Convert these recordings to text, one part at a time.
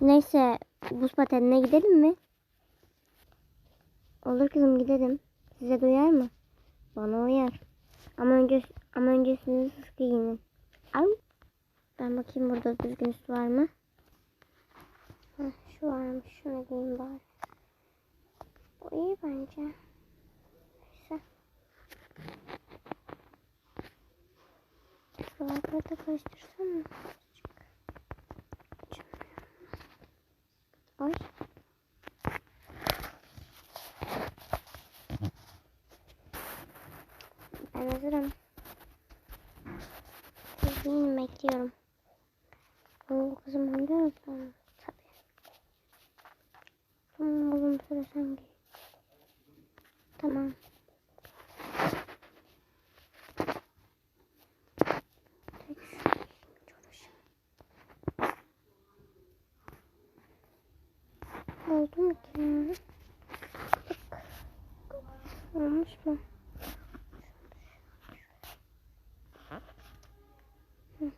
Neyse buz patenine gidelim mi? Olur kızım gidelim. Size de uyar mı? Bana uyar. Ama önce ama önce üstünüzü sıkı giyinin. Al. Ben bakayım burada düzgün üst var mı? Heh, şu varmış. Şunu giyeyim bari. Bu iyi bence. Neyse. Kulakları da karıştırsana. Ay. Ben hazırım. Siz yiyin bekliyorum. Oo kızım öyle musun? Tabii. Tamam oğlum sıra sen giy. Tamam. Oldu mu ki? Olmuş mu? Hı.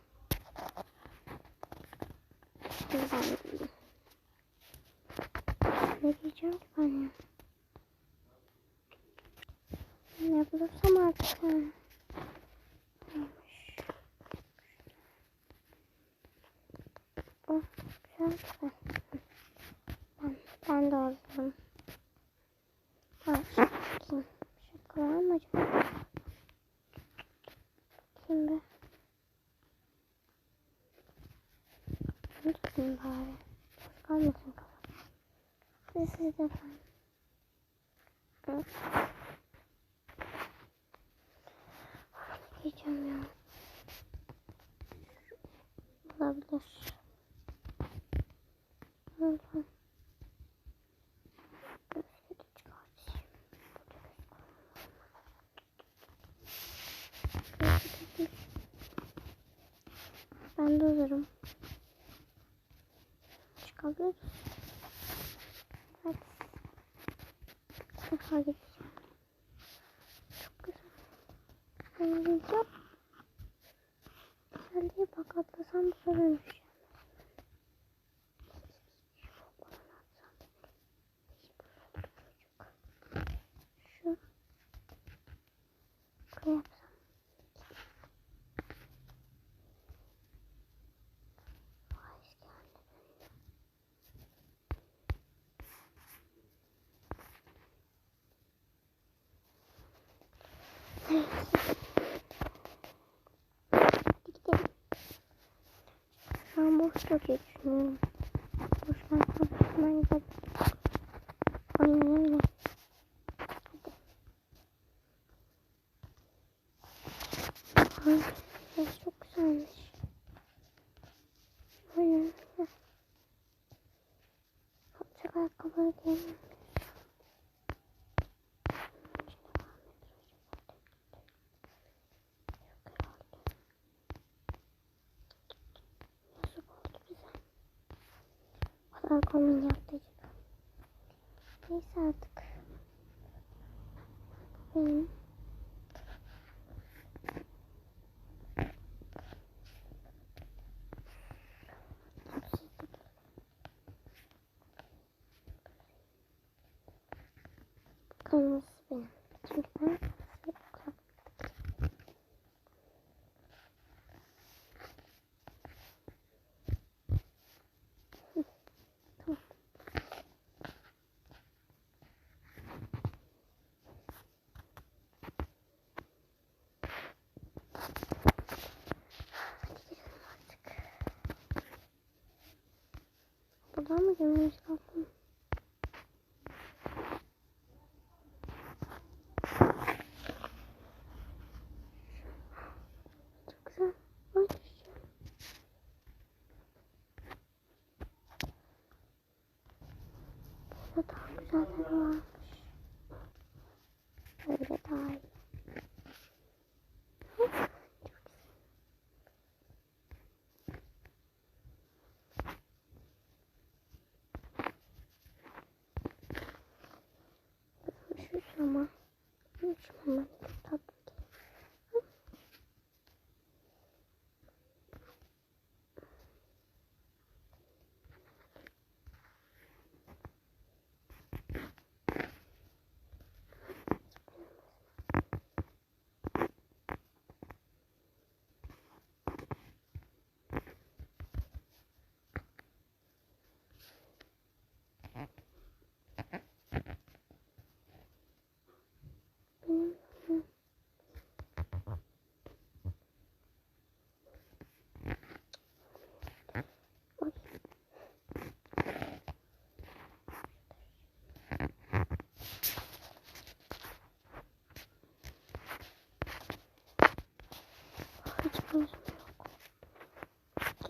Dur ben giyeyim. Ne diyeceğim ki ben ya? Ne bulursam artık ha. Neymiş? Oh, güzel. Ben, ben de hazırım. Ha, bakayım. Şaka var mı acaba? Bakayım be. Bunu tutayım bari. Boş kalmasın kafa. Siz siz de efendim. Diyeceğim ya. Olabilir. Ben de hazırım. Çıkabiliriz. Hadi. Defa gidelim. Şu an boş diye düşünüyorum. Boşver konuşmaya gidelim. Aynen öyle. Ay, çok güzelmiş. Aynen. Kombin yaptık. Neyse artık. Benim. Kırmızı benim. Çünkü ben kırmızı Buradan mı lazım? Çok güzel. Ay düşeceğim. Burada daha güzelleri varmış. Böyle daha iyi. Çok güzel. Şu ama. Şu ama tatlı.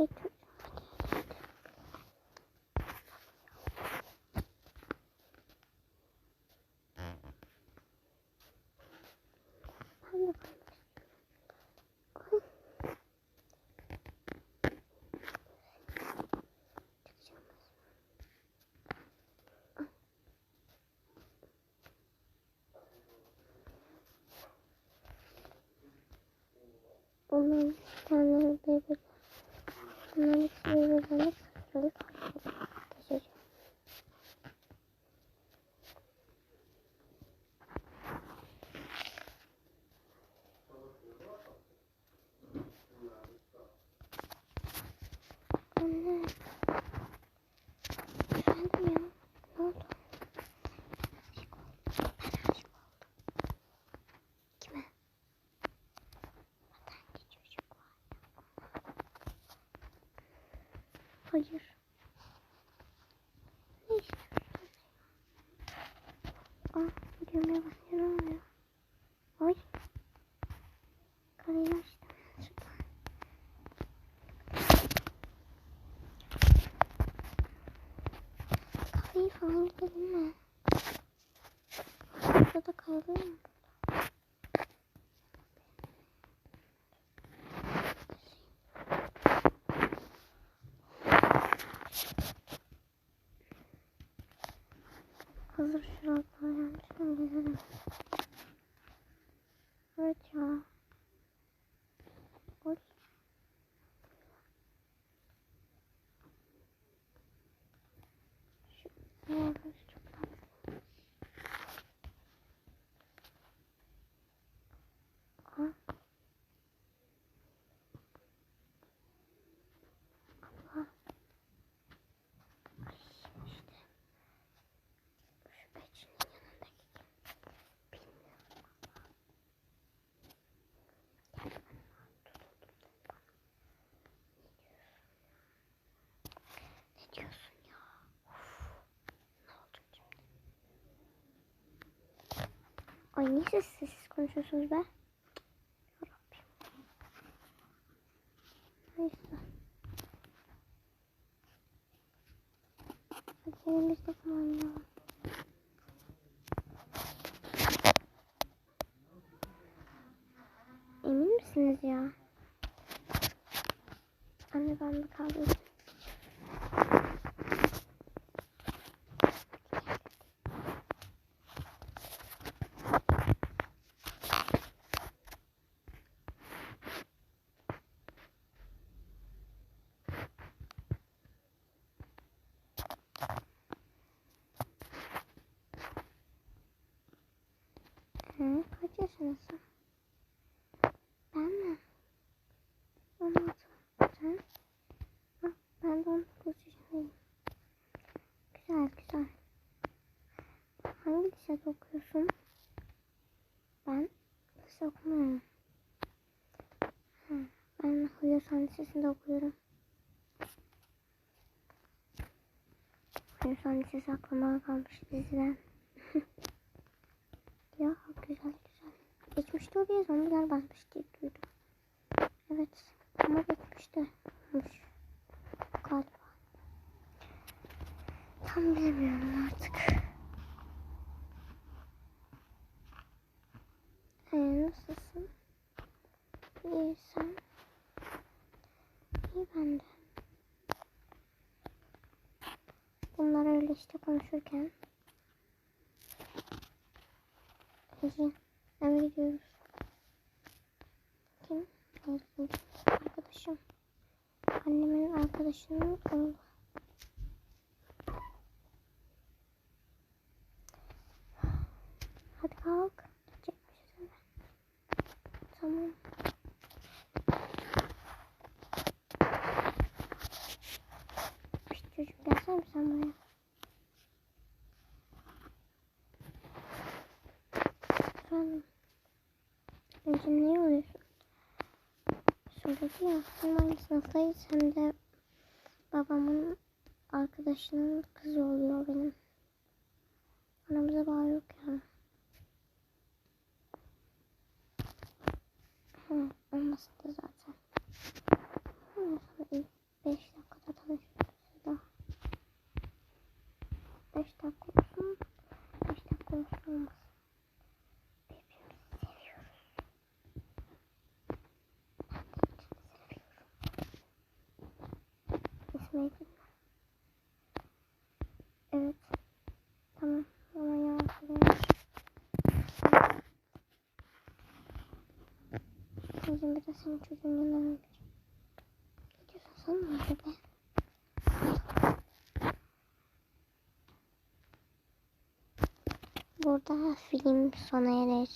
take 음. Hazır şurada gelmişken gezelim. Evet ya. Oy. Şu ne olmuş çok tatlı. Aa. Abla. Ay işte. Şu peçinin yanındaki kim? Bilmiyorum abla. Gel bana. Tutuldum bana. Ne diyorsun ya? Of. Ne oldu şimdi? Ay niye siz sessiz konuşuyorsunuz be? Neyse. Falan ya. Emin misiniz ya? Anne ben bir kahve yapayım. Hı, kaç yaşındasın? Ben mi? 16. Sen? Ah, ben de 19 yaşındayım. Güzel güzel. Lisede okuyorsun? Ben lise okumuyorum. Ben Huyasan Lisesi'nde okuyorum. Huyasan Lisesi aklıma kalmış diziden. ya güzel güzel. Geçmişte oraya zombiler basmış diye duydum. Evet ama geçmişte olmuş galiba. Tam bilemiyorum artık. Ee, nasılsın? İyi sen? İyi ben de. Bunlar öyle işte konuşurken. Ece, eve gidiyoruz. Kim? Arkadaşım. Annemin arkadaşının oğlu. Hadi kalk. Tamam. Pişt çocuk gelsene sen buraya. Efendim. Bence ne oluyorsun? Söyledi ya hem aynı sınıftayız hem de babamın arkadaşının kızı oluyor benim. Aramızda bağ yok yani. Hı, olmasın da zaten. Sonra ilk 5 dakikada daha. 5 dakika olsun, 5 dakika olsun olmasın. Evet. Ben senin çocuğun yanına Ne diyorsun be? Burada film sona erer.